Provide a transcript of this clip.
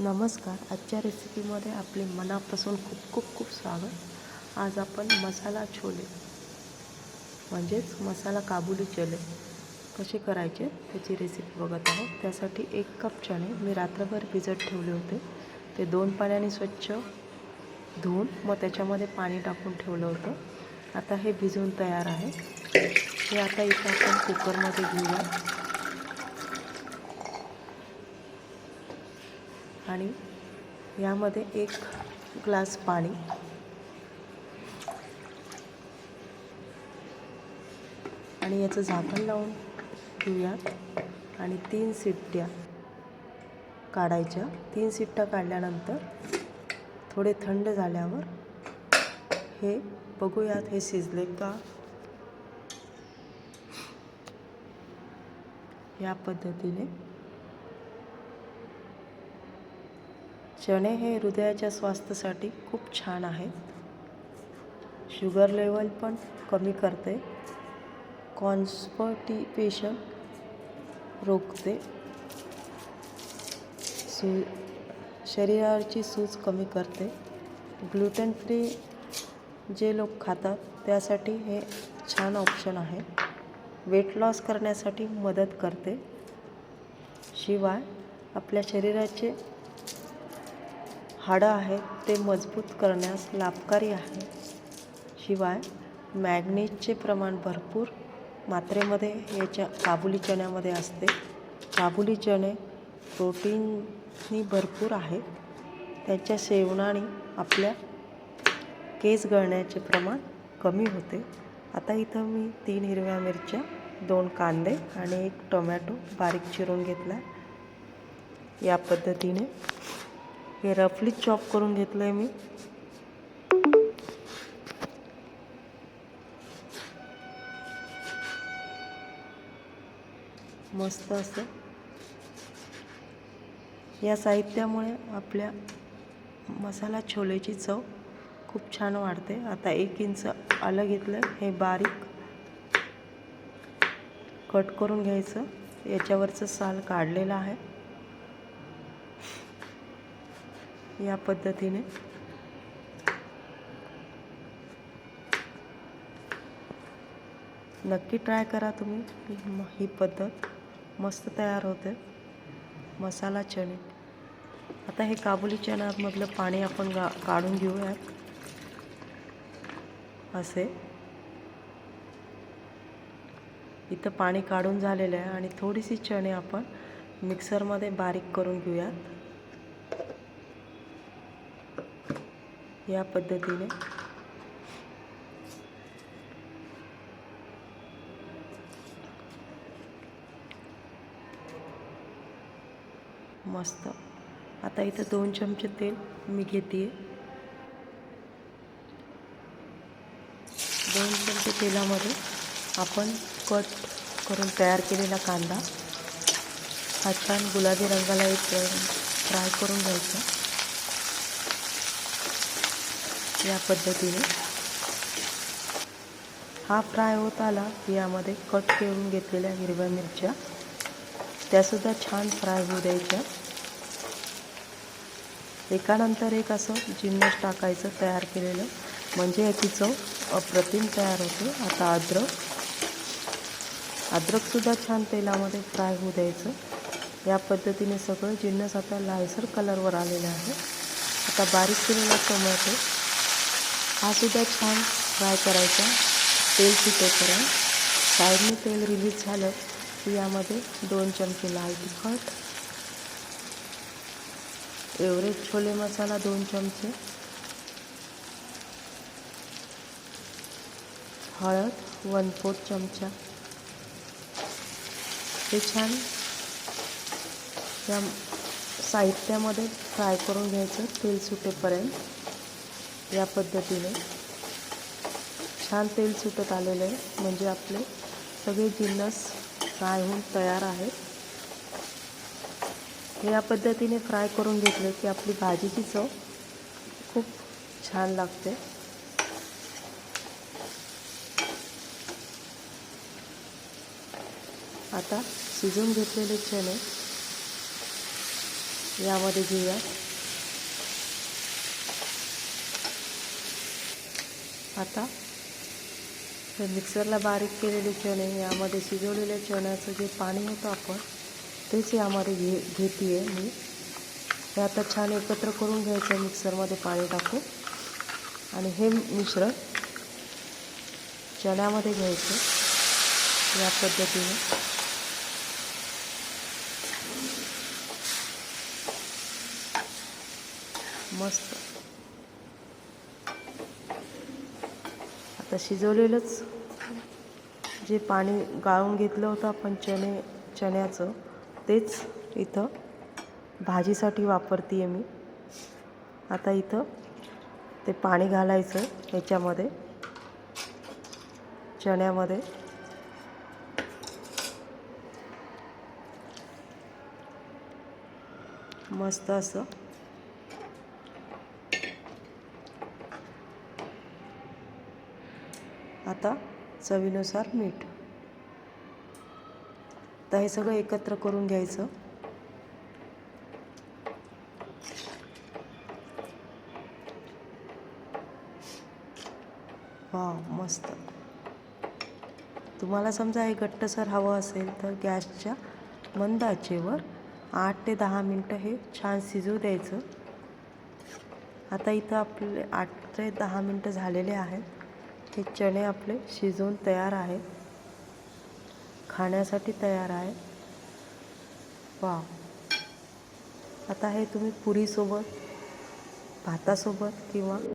नमस्कार. आजच्या रेसिपीमध्ये आपले मनापासून खूप खूप खूप स्वागत. आज आपण मसाला छोले म्हणजेच मसाला काबुली चले कसे करायचे त्याची रेसिपी बघत आहोत. त्यासाठी एक कप चणे मी रात्रभर भिजत ठेवले होते. ते दोन पाण्याने स्वच्छ धुवून मग त्याच्यामध्ये पाणी टाकून ठेवलं होतं. आता हे भिजवून तयार आहे. हे आता इथं आपण कुकरमध्ये घेऊया. आणि यामध्ये एक ग्लास पाणी. आणि याचं झाकण लावून घेऊयात. आणि तीन शिट्ट्या काढायच्या. तीन शिट्ट्या काढल्यानंतर थोडे थंड झाल्यावर हे बघूयात हे शिजले का? या पद्धतीने चणे हे हृदयाच्या स्वास्थ्यासाठी खूप छान आहेत. शुगर लेवल पण कमी करते. कॉन्स्पटिपेशन रोखते. सू शरीराची सूज कमी करते. ग्लुटेन फ्री जे लोक खातात त्यासाठी हे छान ऑप्शन आहे. वेट लॉस करण्यासाठी मदत करते. शिवाय आपल्या शरीराचे हाडं आहेत ते मजबूत करण्यास लाभकारी आहे. शिवाय मॅग्नेजचे प्रमाण भरपूर मात्रेमध्ये याच्या काबुली चण्यामध्ये असते. काबुली चणे प्रोटीननी भरपूर आहेत. त्याच्या सेवनाने आपल्या केस गळण्याचे प्रमाण कमी होते. आता इथं मी तीन हिरव्या मिरच्या दोन कांदे आणि एक टोमॅटो बारीक चिरून घेतला या पद्धतीने हे रफली चॉप करून घेतलं आहे मी. मस्त असं. या साहित्यामुळे आपल्या मसाला छोलेची चव खूप छान वाढते. आता एक इंच आलं घेतलं हे बारीक कट करून घ्यायचं. याच्यावरचं साल काढलेलं आहे. या पद्धतीने. नक्की ट्राय करा तुम्ही. ही पद्धत मस्त तयार होते. मसाला चणे. आता हे काबुली चण्यामधलं पाणी आपण गा काढून घेऊयात. असे. इथं पाणी काढून झालेलं आहे आणि थोडीशी चणे आपण मिक्सरमध्ये बारीक करून घेऊयात. या पद्धतीने. मस्त. आता इथं दोन चमचे तेल मी घेते दोन चमचे तेलामध्ये आपण कट करून तयार केलेला कांदा. हा छान गुलाबी रंगाला एक फ्राय करून घ्यायचा. या पद्धतीने. हा फ्राय होत आला की यामध्ये कट करून घेतलेल्या हिरव्या मिरच्या. त्यासुद्धा छान फ्राय होऊ द्यायच्या. एकानंतर एक असं जिन्नस टाकायचं तयार केलेलं. म्हणजे याची चव अप्रतिम तयार होते. आता अद्रक. अद्रकसुद्धा छान तेलामध्ये फ्राय होऊ द्यायचं. या पद्धतीने सगळं जिन्नस आता लालसर कलरवर आलेलं आहे. आता बारीक केलेला टोमॅटो. हा सुद्धा छान फ्राय करायचा. तेल सुटेपर्यंत. साईडने तेल रिलीज झालं की यामध्ये दोन चमचे लाल तिखट. एवरेज छोले मसाला दोन चमचे. हळद वन फोर्थ चमचा. हे छान या साहित्यामध्ये फ्राय करून घ्यायचं. तेल सुटेपर्यंत. या पद्धतीने. छान तेल सुटत आलेलं आहे. म्हणजे आपले सगळे जिन्नस फ्राय होऊन तयार आहेत. या पद्धतीने फ्राय करून घेतले की आपली भाजीची चव खूप छान लागते. आता शिजून घेतलेले चणे यामध्ये घेऊया. आता हे मिक्सरला बारीक केलेले चणे यामध्ये शिजवलेल्या चण्याचं जे पाणी होतं आपण तेच यामध्ये घे घेते आहे मी. हे आता छान एकत्र करून घ्यायचं मिक्सरमध्ये पाणी टाकून. आणि हे मिश्रण चण्यामध्ये घ्यायचं या पद्धतीने. मस्त. आता शिजवलेलंच. जे पाणी गाळून घेतलं होतं आपण चणे चण्याचं तेच इथं भाजीसाठी वापरते आहे मी. आता इथं ते पाणी घालायचं याच्यामध्ये चण्यामध्ये. मस्त असं आता चवीनुसार मीठ. आता हे सगळं एकत्र करून घ्यायचं. वा मस्त. तुम्हाला समजा हे घट्टसर हवं असेल तर गॅसच्या मंद आचेवर आठ ते दहा मिनटं हे छान शिजू द्यायचं. आता इथं आपले आठ ते दहा मिनटं झालेले आहेत. हे चणे आपले शिजवून तयार आहेत खाण्यासाठी तयार आहे. वा आता हे तुम्ही पुरीसोबत भातासोबत किंवा